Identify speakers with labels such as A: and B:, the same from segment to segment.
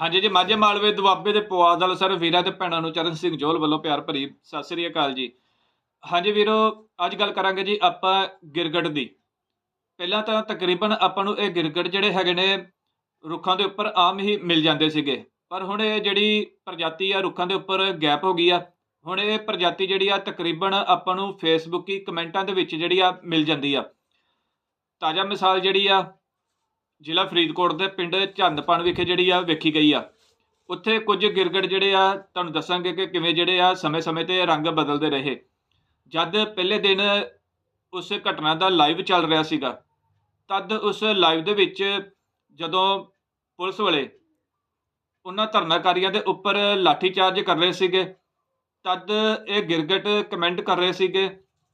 A: ਹਾਂਜੀ ਜੀ, ਮਾਝੇ ਮਾਲਵੇ ਦੁਆਬੇ ਦੇ ਪਵਾਦ ਵਾਲ ਸਰ ਵੀਰਾਂ ਤੇ ਭੈਣਾਂ ਨੂੰ ਚਰਨ ਸਿੰਘ ਜੋਲ ਵੱਲੋਂ ਪਿਆਰ ਭਰੀ ਸਤਿ ਸ੍ਰੀ ਅਕਾਲ ਜੀ। ਹਾਂਜੀ ਵੀਰੋ, ਅੱਜ ਗੱਲ ਕਰਾਂਗੇ ਜੀ ਆਪਾਂ ਗਿਰਗੜ ਦੀ। ਪਹਿਲਾਂ ਤਾਂ ਤਕਰੀਬਨ ਆਪਾਂ ਨੂੰ ਇਹ ਗਿਰਗੜ ਜਿਹੜੇ ਹੈਗੇ ਨੇ ਰੁੱਖਾਂ ਦੇ ਉੱਪਰ ਆਮ ਹੀ ਮਿਲ ਜਾਂਦੇ ਸੀਗੇ। ਪਰ ਹੁਣ ਇਹ ਜਿਹੜੀ ਪ੍ਰਜਾਤੀ ਆ, ਰੁੱਖਾਂ ਦੇ ਉੱਪਰ ਗੈਪ ਹੋ ਗਈ ਆ। ਹੁਣ ਇਹ ਪ੍ਰਜਾਤੀ ਜਿਹੜੀ ਆ, ਤਕਰੀਬਨ ਆਪਾਂ ਨੂੰ ਫੇਸਬੁੱਕੀ ਕਮੈਂਟਾਂ ਦੇ ਵਿੱਚ ਜਿਹੜੀ ਆ ਮਿਲ ਜਾਂਦੀ ਆ। ਤਾਜ਼ਾ ਮਿਸਾਲ ਜਿਹੜੀ ਆ ਜ਼ਿਲ੍ਹਾ ਫਰੀਦਕੋਟ ਦੇ ਪਿੰਡ ਚੰਦਪਾਣ ਵਿਖੇ ਜਿਹੜੀ ਆ ਵੇਖੀ ਗਈ ਆ। ਉੱਥੇ ਕੁਝ ਗਿਰਗੜ ਜਿਹੜੇ ਆ, ਤੁਹਾਨੂੰ ਦੱਸਾਂਗੇ ਕਿ ਕਿਵੇਂ ਜਿਹੜੇ ਆ, ਸਮੇਂ-ਸਮੇਂ ਤੇ ਰੰਗ ਬਦਲਦੇ ਰਹੇ। ਜਦ ਪਹਿਲੇ ਦਿਨ ਉਸ ਘਟਨਾ ਦਾ ਲਾਈਵ ਚੱਲ ਰਿਹਾ ਸੀਗਾ, ਤਦ ਉਸ ਲਾਈਵ ਦੇ ਵਿੱਚ ਜਦੋਂ ਪੁਲਿਸ ਵਾਲੇ ਉਹਨਾਂ ਧਰਨਾਕਾਰੀਆਂ ਦੇ ਉੱਪਰ ਲਾਠੀ ਚਾਰਜ ਕਰ ਰਹੇ ਸੀਗੇ, ਤਦ ਇਹ ਗਿਰਗਟ ਕਮੈਂਟ ਕਰ ਰਹੇ ਸੀਗੇ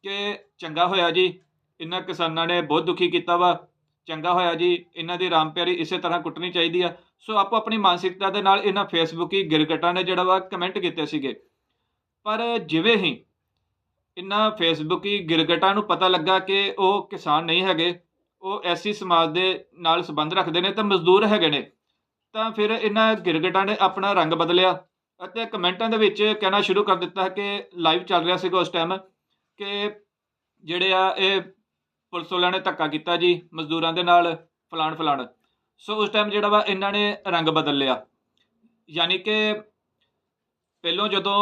A: ਕਿ ਚੰਗਾ ਹੋਇਆ ਜੀ, ਇਹਨਾਂ ਕਿਸਾਨਾਂ ਨੇ ਬਹੁਤ ਦੁਖੀ ਕੀਤਾ ਵਾ। ਚੰਗਾ ਹੋਇਆ ਜੀ, ਇਹਨਾਂ ਦੀ ਰਾਮ ਪਿਆਰੀ ਇਸੇ ਤਰ੍ਹਾਂ ਕੁੱਟਣੀ ਚਾਹੀਦੀ ਆ। ਸੋ ਆਪੋ ਆਪਣੀ ਮਾਨਸਿਕਤਾ ਦੇ ਨਾਲ ਇਹਨਾਂ ਫੇਸਬੁੱਕੀ ਗਿਰਗਟਾਂ ਨੇ ਜਿਹੜਾ ਵਾ ਕਮੈਂਟ ਕੀਤੇ ਸੀਗੇ। ਪਰ ਜਿਵੇਂ ਹੀ ਇਹਨਾਂ ਫੇਸਬੁੱਕੀ ਗਿਰਗਟਾਂ ਨੂੰ ਪਤਾ ਲੱਗਾ ਕਿ ਉਹ ਕਿਸਾਨ ਨਹੀਂ ਹੈਗੇ, ਉਹ ਐਸੀ ਸਮਾਜ ਦੇ ਨਾਲ ਸੰਬੰਧ ਰੱਖਦੇ ਨੇ, ਤਾਂ ਮਜ਼ਦੂਰ ਹੈਗੇ ਨੇ। ਤਾਂ ਫਿਰ ਇਹਨਾਂ ਗਿਰਗਟਾਂ ਨੇ ਆਪਣਾ ਰੰਗ ਬਦਲਿਆ ਅਤੇ ਕਮੈਂਟਾਂ ਦੇ ਵਿੱਚ ਕਹਿਣਾ ਸ਼ੁਰੂ ਕਰ ਦਿੱਤਾ ਕਿ ਲਾਈਵ ਚੱਲ ਰਿਹਾ ਸੀਗਾ ਉਸ ਟਾਈਮ ਕਿ ਜਿਹੜੇ ਆ ਇਹ ਪੁਲਿਸ ਵਾਲਿਆਂ ਨੇ ਧੱਕਾ ਕੀਤਾ ਜੀ, ਮਜ਼ਦੂਰਾਂ ਦੇ ਨਾਲ, ਫਲਾਣ ਫਲਾਣ। ਸੋ ਉਸ ਟਾਈਮ ਜਿਹੜਾ ਵਾ, ਇਹਨਾਂ ਨੇ ਰੰਗ ਬਦਲ ਲਿਆ। ਯਾਨੀ ਕਿ ਪਹਿਲੋਂ ਜਦੋਂ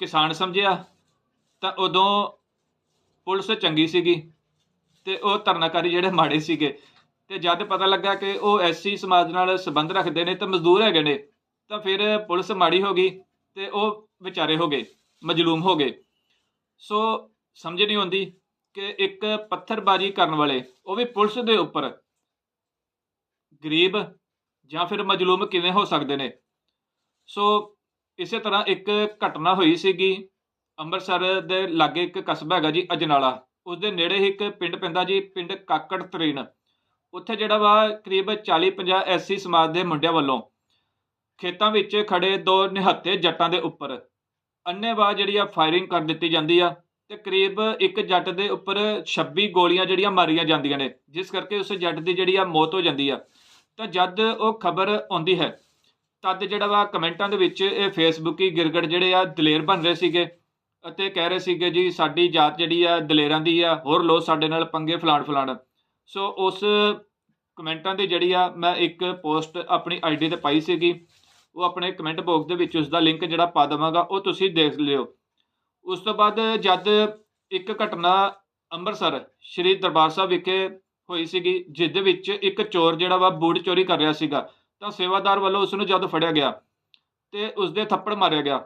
A: ਕਿਸਾਨ ਸਮਝਿਆ, ਤਾਂ ਉਦੋਂ ਪੁਲਿਸ ਚੰਗੀ ਸੀਗੀ ਤੇ ਉਹ ਧਰਨਾਕਾਰੀ ਜਿਹੜੇ ਮਾੜੇ ਸੀਗੇ। ਤੇ ਜਦ ਪਤਾ ਲੱਗਾ ਕਿ ਉਹ ਐਸੀ ਸਮਾਜ ਨਾਲ ਸੰਬੰਧ ਰੱਖਦੇ ਨੇ, ਤੇ ਮਜ਼ਦੂਰ ਹੈਗੇ ਨੇ, ਤਾਂ ਫਿਰ ਪੁਲਿਸ ਮਾੜੀ ਹੋ ਗਈ ਤੇ ਉਹ ਵਿਚਾਰੇ ਹੋ ਗਏ, ਮਜਲੂਮ ਹੋ ਗਏ। ਸੋ ਸਮਝ ਨਹੀਂ ਆਉਂਦੀ ਕਿ ਇੱਕ ਪੱਥਰਬਾਜ਼ੀ ਕਰਨ ਵਾਲੇ, ਉਹ ਵੀ ਪੁਲਿਸ ਦੇ ਉੱਪਰ। ਗਰੀਬ ਜਾਂ ਫਿਰ ਮਜਲੂਮ ਕਿਵੇਂ ਹੋ ਸਕਦੇ ਨੇ? ਸੋ ਇਸੇ ਤਰ੍ਹਾਂ ਇੱਕ ਘਟਨਾ ਹੋਈ ਸੀਗੀ, ਅੰਮ੍ਰਿਤਸਰ ਦੇ ਲਾਗੇ ਇੱਕ ਕਸਬਾ ਹੈਗਾ ਜੀ ਅਜਨਾਲਾ। ਉਸ ਦੇ ਨੇੜੇ ਹੀ ਇੱਕ ਪਿੰਡ ਪੈਂਦਾ ਜੀ, ਪਿੰਡ ਕਾਕੜ ਤਰੀਨ ਉੱਥੇ ਜਿਹੜਾ ਵਾ ਕਰੀਬ 40-50 ਐਸੀ ਸਮਾਜ ਦੇ ਮੁੰਡਿਆਂ ਵੱਲੋਂ ਖੇਤਾਂ ਵਿੱਚ ਖੜੇ ਦੋ ਨਿਹੱਤੇ ਜੱਟਾਂ ਦੇ ਉੱਪਰ। ਅੰਨੇਵਾਹ ਜਿਹੜੀ ਆ ਫਾਇਰਿੰਗ ਕਰ ਦਿੱਤੀ ਜਾਂਦੀ ਆ। ਤੇ ਕਰੀਬ ਇੱਕ ਜੱਟ ਦੇ ਉੱਪਰ 26 ਗੋਲੀਆਂ ਜਿਹੜੀਆਂ ਮਾਰੀਆਂ ਜਾਂਦੀਆਂ ਨੇ, ਜਿਸ ਕਰਕੇ ਉਸ ਜੱਟ ਦੀ ਜਿਹੜੀ ਆ ਮੌਤ ਹੋ ਜਾਂਦੀ ਆ। ਤਾਂ ਜਦ ਉਹ ਖਬਰ ਆਉਂਦੀ ਹੈ, ਤਦ ਜਿਹੜਾ ਵਾ ਕਮੈਂਟਾਂ ਦੇ ਵਿੱਚ ਇਹ ਫੇਸਬੁੱਕੀ ਗਿਰਗੜ ਜਿਹੜੇ ਆ ਦਲੇਰ ਬਣ ਰਹੇ ਸੀਗੇ ਅਤੇ ਕਹਿ ਰਹੇ ਸੀਗੇ, ਜੀ, ਸਾਡੀ ਜਾਤ ਜਿਹੜੀ ਆ ਦਲੇਰਾਂ ਦੀ ਆ, ਹੋਰ ਲੋ ਸਾਡੇ ਨਾਲ ਪੰਗੇ ਫਲਾਣ ਫਲਾਣ। ਸੋ ਉਸ ਕਮੈਂਟਾਂ ਦੀ ਜਿਹੜੀ ਆ ਮੈਂ ਇੱਕ ਪੋਸਟ ਆਪਣੀ ਆਈਡੀ ਤੇ ਪਾਈ ਸੀਗੀ, ਉਹ ਆਪਣੇ ਕਮੈਂਟ ਬਾਕਸ ਦੇ ਵਿੱਚ ਉਸ ਦਾ ਲਿੰਕ ਜਿਹੜਾ ਪਾ ਦੇਵਾਂਗਾ, ਉਹ ਤੁਸੀਂ ਦੇਖ ਲਿਓ। ਉਸ ਤੋਂ ਬਾਅਦ ਜਦ ਇੱਕ ਘਟਨਾ ਅੰਮ੍ਰਿਤਸਰ, ਸ਼੍ਰੀ ਦਰਬਾਰ ਸਾਹਿਬ ਵਿਖੇ ਹੋਈ ਸੀਗੀ, ਜਿਸ ਦੇ ਵਿੱਚ ਇੱਕ ਚੋਰ ਜਿਹੜਾ ਵਾ ਬੂਟ ਚੋਰੀ ਕਰ ਰਿਹਾ ਸੀਗਾ, ਤਾਂ ਸੇਵਾਦਾਰ ਵੱਲੋਂ ਉਸ ਨੂੰ ਜਦ ਫੜਿਆ ਗਿਆ ਤੇ ਉਸ ਦੇ ਥੱਪੜ ਮਾਰਿਆ ਗਿਆ।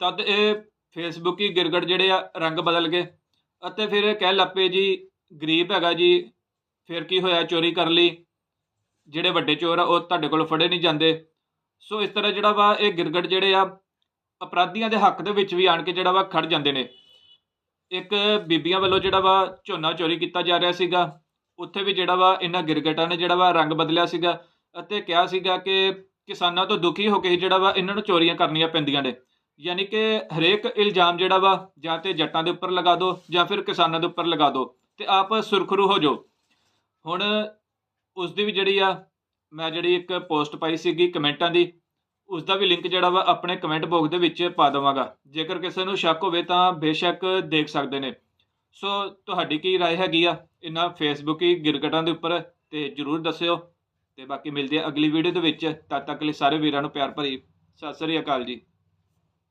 A: ਤਦ ਇਹ ਫੇਸਬੁੱਕੀ ਗਿਰਗੜ ਜਿਹੜੇ ਆ, ਰੰਗ ਬਦਲ ਗਏ ਅਤੇ ਫਿਰ ਇਹ ਕਹਿ ਲੱਪੇ ਜੀ, ਗਰੀਬ ਹੈਗਾ ਜੀ, ਫਿਰ ਕੀ ਹੋਇਆ ਚੋਰੀ ਕਰ ਲਈ? ਜਿਹੜੇ ਵੱਡੇ ਚੋਰ ਆ, ਉਹ ਤੁਹਾਡੇ ਕੋਲ ਫੜੇ ਨਹੀਂ ਜਾਂਦੇ। ਸੋ ਇਸ ਤਰ੍ਹਾਂ ਜਿਹੜਾ ਵਾ ਇਹ ਗਿਰਗੜ ਜਿਹੜੇ ਆ ਅਪਰਾਧੀਆਂ ਦੇ ਹੱਕ ਦੇ ਵਿੱਚ ਵੀ ਆਣ ਕੇ ਜਿਹੜਾ ਵਾ ਖੜ ਜਾਂਦੇ ਨੇ। ਇੱਕ ਬੀਬੀਆਂ ਵੱਲੋਂ ਜਿਹੜਾ ਵਾ ਝੋਨਾ ਚੋਰੀ ਕੀਤਾ ਜਾ ਰਿਹਾ ਸੀਗਾ। ਉੱਥੇ ਵੀ ਜਿਹੜਾ ਵਾ ਇਹਨਾਂ ਗਿਰਗਟਾਂ ਨੇ ਜਿਹੜਾ ਵਾ ਰੰਗ ਬਦਲਿਆ ਸੀਗਾ ਅਤੇ ਕਿਹਾ ਸੀਗਾ ਕਿ ਕਿਸਾਨਾਂ ਤੋਂ ਦੁਖੀ ਹੋ ਕੇ ਹੀ ਜਿਹੜਾ ਵਾ ਇਹਨਾਂ ਨੂੰ ਚੋਰੀਆਂ ਕਰਨੀਆਂ ਪੈਂਦੀਆਂ ਨੇ। ਯਾਨੀ ਕਿ ਹਰੇਕ ਇਲਜ਼ਾਮ ਜਿਹੜਾ ਵਾ ਜਾਂ ਤੇ ਜੱਟਾਂ ਦੇ ਉੱਪਰ ਲਗਾ ਦਿਓ ਜਾਂ ਫਿਰ ਕਿਸਾਨਾਂ ਦੇ ਉੱਪਰ ਲਗਾ ਦਿਓ ਤੇ ਆਪ ਸੁਰਖਰੂ ਹੋ ਜਾਓ। ਹੁਣ ਉਸ ਦੀ ਵੀ ਜਿਹੜੀ ਆ, ਮੈਂ ਜਿਹੜੀ ਇੱਕ ਪੋਸਟ ਪਾਈ ਸੀਗੀ ਕਮੈਂਟਾਂ ਦੀ ਉਸ ਦਾ ਵੀ ਲਿੰਕ ਜਿਹੜਾ ਵਾ ਆਪਣੇ ਕਮੈਂਟ ਬਾਕਸ ਦੇ ਵਿੱਚ ਪਾ ਦਵਾਂਗਾ ਜੇਕਰ ਕਿਸੇ ਨੂੰ ਸ਼ੱਕ ਹੋਵੇ ਤਾਂ ਬੇਸ਼ੱਕ ਦੇਖ ਸਕਦੇ ਨੇ ਸੋ ਤੁਹਾਡੀ ਕੀ رائے ਹੈਗੀ ਆ ਇਹਨਾਂ ਫੇਸਬੁੱਕੀ ਗਿਰਗਟਾਂ ਦੇ ਉੱਪਰ ਤੇ ਜਰੂਰ ਦੱਸਿਓ ਤੇ ਬਾਕੀ ਮਿਲਦੇ ਆ ਅਗਲੀ ਵੀਡੀਓ ਦੇ ਵਿੱਚ ਤਦ ਤੱਕ ਲਈ ਸਾਰੇ ਵੀਰਾਂ ਨੂੰ ਪਿਆਰ ਭਰੀ ਸਤਿ ਸ੍ਰੀ ਅਕਾਲ ਜੀ